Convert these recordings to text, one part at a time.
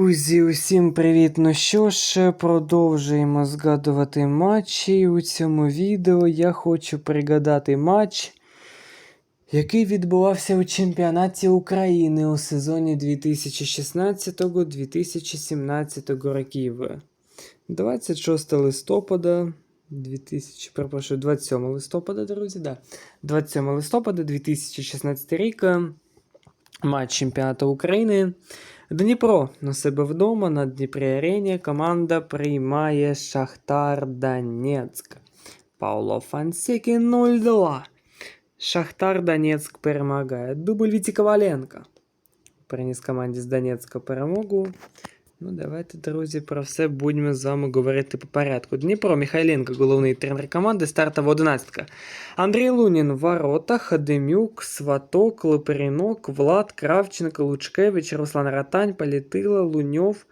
Друзі, усім привіт! Ну що ж, продовжуємо згадувати матчі. У цьому відео я хочу пригадати матч, який відбувався у чемпіонаті України у сезоні 2016-2017 років. 26 листопада 2000, перепрошую, 27 листопада, друзі, да. 27 листопада 2016 рік. Матч чемпіонату України. Дніпро на себе вдома на Дніпрі Арені команда приймає Шахтар Донецьк. Пауло Фансекі 0-2. Шахтар Донецьк перемагає. Дубль Віті Коваленко. Приніс команді з Донецька перемогу. Ну, давайте, друзі, про все будемо з вами говорити по порядку. Дніпро Михайленко, головний тренер команди, стартова 11. Андрій Лунін в воротах, Демюк, Сваток, Леперінок, Влад, Кравченко, Лучкевич, Руслан Ратань, Політила, Луньов,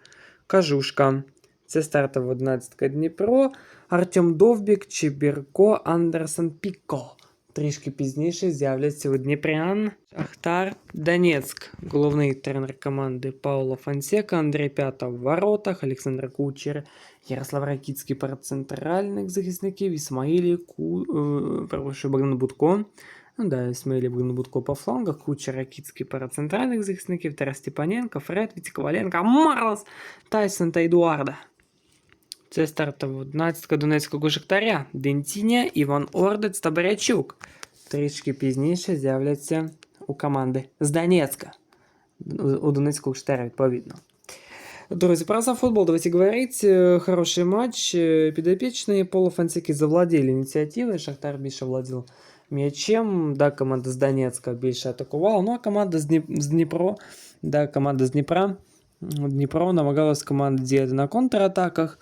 Кажушка. Це стартова 11 Дніпро. Артем Довбік, Чебірко, Андерсон Піко. Трішки пізніше з'являться у Дніпрян, Шахтар, Донецьк. Головний тренер команди Пауло Фансека, Андрій П'ята в воротах, Олександр Кучер, Ярослав Ракіцький перед центральних захисників, Ісмаїлі, Ку... е, перепрошую, Богдан Будко. Ну да, Ісмаїлі Богдан Будко по флангах, Кучер Ракіцький перед центральних захисників, Тарас Степаненко, Фред, Віті Коваленко, Марлос, Тайсон та Едуарда. Це стартова 11 Донецького Шахтаря, Дентіня, Іван Ордець та Борячук. Трішки пізніше з'являться у команди з Донецька. У Донецького Шахтаря, відповідно. Друзі, про за футбол давайте говорить. Е, Хороший матч. Е, Підопічні полуфансики завладіли ініціативою. Шахтар більше владів м'ячем. Да, команда з Донецька більше атакувала. Ну а команда з, Дніп... з Дніпро, да, команда з Дніпра. Дніпро намагалась команда діяти на контратаках.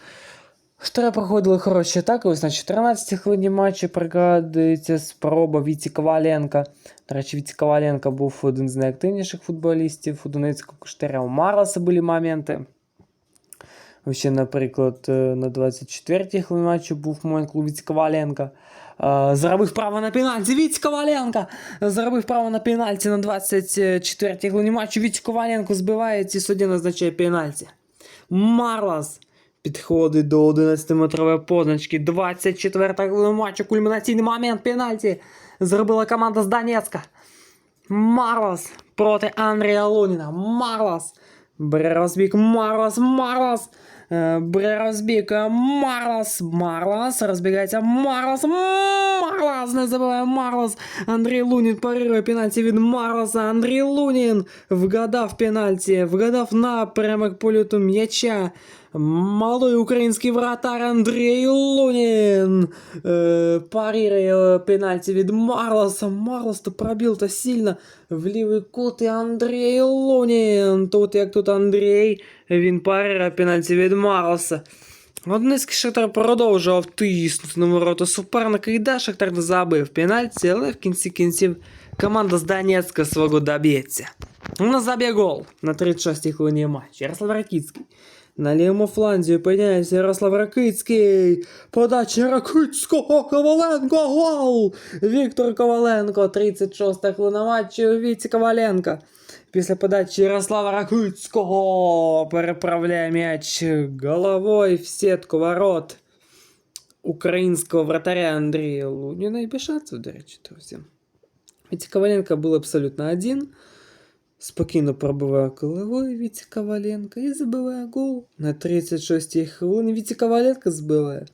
Штра проходили хороші атаки. Ось на 14 хвилині матчу пригадується спроба Віті Коваленка. До речі, Віті Коваленко був один з найактивніших футболістів у Донецького Штаря. У Марлоса були моменти. Ще, наприклад, на 24-й хвилині матчу був момент, коли Віті Коваленко е, заробив право на пенальті. Віті Коваленко заробив право на пенальті на 24-й хвилині матчу. Віті Коваленко збиває і суддя назначає пенальті. Марлос підходить до 11-метрової позначки. 24-та хвилина матчу, кульмінаційний момент пенальті. Зробила команда з Донецька. Марлос проти Андрія Луніна. Марлос. Бере розбіг. Марлос. Марлос. Е, Бере розбіг. Е, Марлос. Марлос. Розбігається. Марлос. Марлос. Не забуває Марлос. Андрій Лунін парирує пенальті від Марлоса. Андрій Лунін вгадав пенальті. Вгадав напрямок польоту м'яча. Малий український вратар Андрій Лунін е, парирує пенальті від Марлоса. Марлос то пробив то сильно в лівий кут і Андрій Лунін. Тут як тут Андрій, він парирує пенальті від Марлоса. Однецький Шахтар продовжував тиснути на ворота суперника і да, Шахтар не забив пенальті, але в кінці кінців команда з Донецька свого доб'ється. У нас заб'є гол на 36-й хвилині матчу. Ярослав Ракіцький. На лівому фланзі опиняється Ярослав Ракицький. Подача Ракицького Коваленко. Гол! Віктор Коваленко. 36 хвилина матчу. Віці Коваленко. Після подачі Ярослава Ракицького переправляє м'яч головою в сітку ворот українського вратаря Андрія Луніна і Бішацу, до речі, друзі. Віці Коваленко був абсолютно один. Спокійно пробиває головою Віті Коваленко і забиває гол. На 36-й хвилині Віті Коваленко збиває.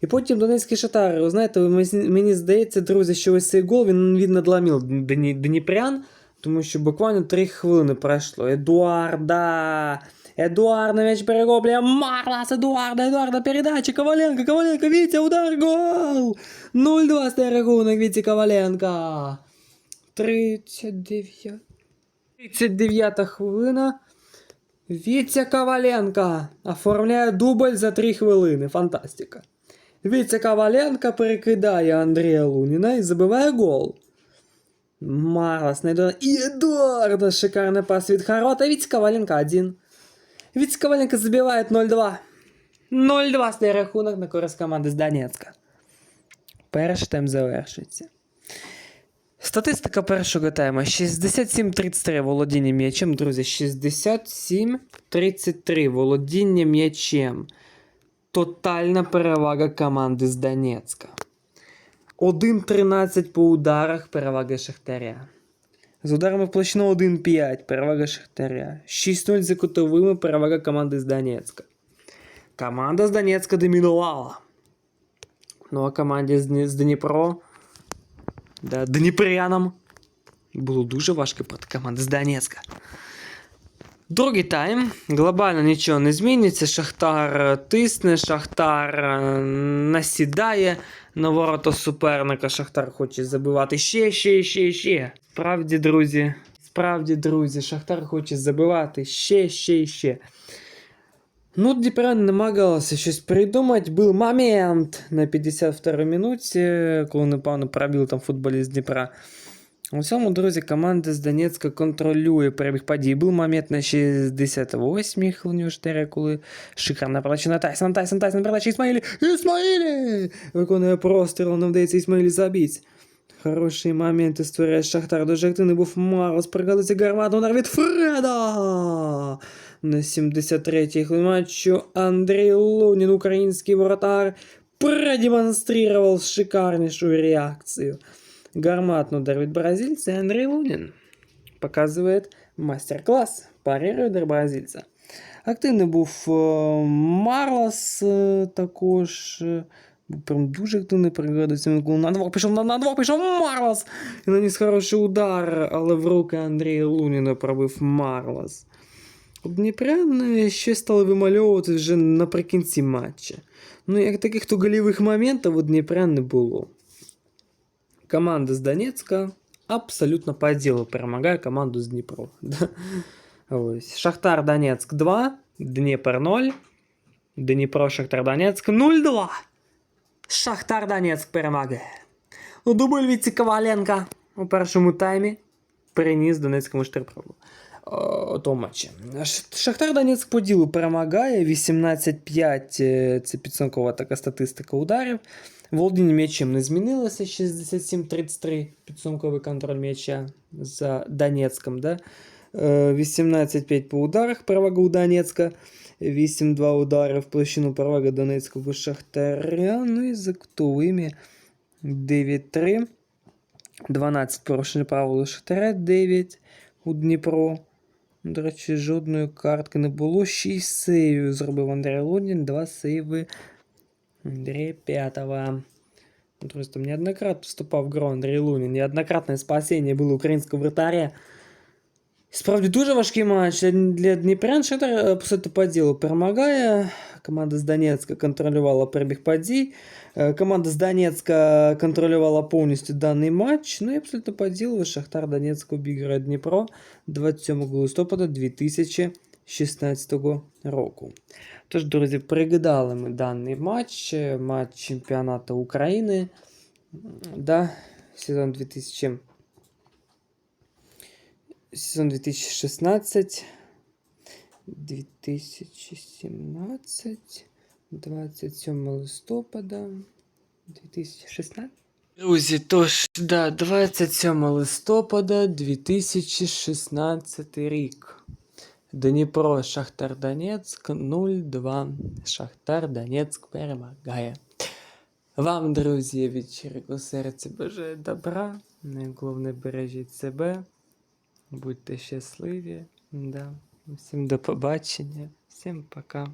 І потім Донецький Шатар. Ви знаєте, мені, мені здається, друзі, що ось цей гол він, він надламів Дні, Дніпрян, тому що буквально 3 хвилини пройшло. Едуарда! Едуард на м'яч перероблює. Марлас, Едуарда, Едуарда, передача, Коваленко, Коваленко, Вітя, удар, гол! 0-2 стає рахунок Віті Коваленко. 39. 39 хвилина. Вітя Коваленко оформляє дубль за 3 хвилини. Фантастика. Вітя Коваленко перекидає Андрія Луніна і забиває гол. Марлос на Едуарда. І Едуарда шикарний пас від Харота. Вітя Коваленко 1. Вітя Коваленко забиває 0-2. 0-2 стає рахунок на користь команди з Донецька. Перший тайм завершиться. Статистика першого тайма 67-33 володіння м'ячем, друзі. 67-33 володіння м'ячем. Тотальна перевага команди з Донецька. 1-13 по ударах перевага Шахтаря. З ударами в площину 1-5 перевага Шахтаря. 6-0 за кутовими перевага команди з Донецька. Команда з Донецька домінувала. Ну а команді з, Дні- з Дніпро. Да, Дніпрянам було дуже важко проти команди з Донецька. Другий тайм. Глобально нічого не зміниться. Шахтар е, тисне, Шахтар е, насідає на ворота суперника. Шахтар хоче забивати ще, ще, ще, ще. Справді, друзі. Справді, друзі, Шахтар хоче забивати ще, ще, ще. Ну, Дніпрян намагалися щось придумати. Був момент на 52 минуті, коли, напевно, пробив там футболіст Дніпра. У цьому, друзі, команда з Донецька контролює перебіг подій. Був момент на 68-й хвилині 4, коли шикарна передача на Тайсона, Тайсон, Тайсон, передача Ісмаїлі. Ісмаїлі! Виконує простріл, нам вдається Ісмаїлі забити. Хороший момент створює Шахтар. Дуже активний був Марлос. Пригадується гармату удар від Фреда. На 73-й хвилині матчу Андрій Лунін, український воротар, продемонстрировал шикарнейшую реакцию. Гарматный удар від бразильца и Андрей Лунин показывает мастер-класс. Парирує удар бразильця. Активний був е, Марлос е, також. е, був Прям дуже активний пригадується. Він коли На двох пішов, на, на двох пішов Марлос! І наніс хороший удар, але в руки Андрія Луніна пробив Марлос. Дніпрян е, ще стали вимальовувати вже наприкінці матча. Ну, як таких то голівих моментів у Дніпрян не було. Команда з Донецька абсолютно по ділу перемагає команду з Дніпро. Да. Ось. Шахтар Донецьк 2, Дніпр 0, Дніпро Шахтар Донецьк 0-2. Шахтар Донецьк перемагає. У дубль від Коваленка у першому таймі переніс Донецькому Штирпрову. У тому матчі. Ш- Шахтар Донецьк по ділу перемагає. 18-5 е, це підсумкова така статистика ударів. Володіння м'ячем не змінилося. 67-33 підсумковий контроль м'яча за Донецьком. Да? Е, 18-5 по ударах перевага у Донецька. 8-2 удари в площину перевага Донецького Шахтаря. Ну і за кутовими 9-3. 12 порушення правил у Шахтаря, 9 у Дніпро. До речі, жодної картки не було. 6 сейвів зробив Андрій Лунін, 2 сейви Андрія П'ятого. Друзі, там неоднократно вступав в гру Андрій Лунін. Неоднократне спасіння було українського вратаря. Справді дуже важкий матч для- для Дніпрян. Шахтар, е, по суті, по ділу перемагає. Команда з Донецька контролювала перебіг подій. Е, Команда з Донецька контролювала повністю даний матч. Ну і абсолютно по ділу Шахтар Донецьк обіграє Дніпро 27 листопада 2016 року. Тож, друзі, пригадали ми даний матч, е, матч чемпіонату України. М, Да, сезон 2000 сезон 2016, 2017, 27 листопада 2016. Друзі, тож, да, 27 листопада 2016 рік. Дніпро Шахтар Донецьк 0-2. Шахтар Донецьк перемагає. Вам, друзі, від щирого серця бажаю добра. Найголовне бережіть себе. Будьте щасливі. Да. Всім до побачення. Всім пока.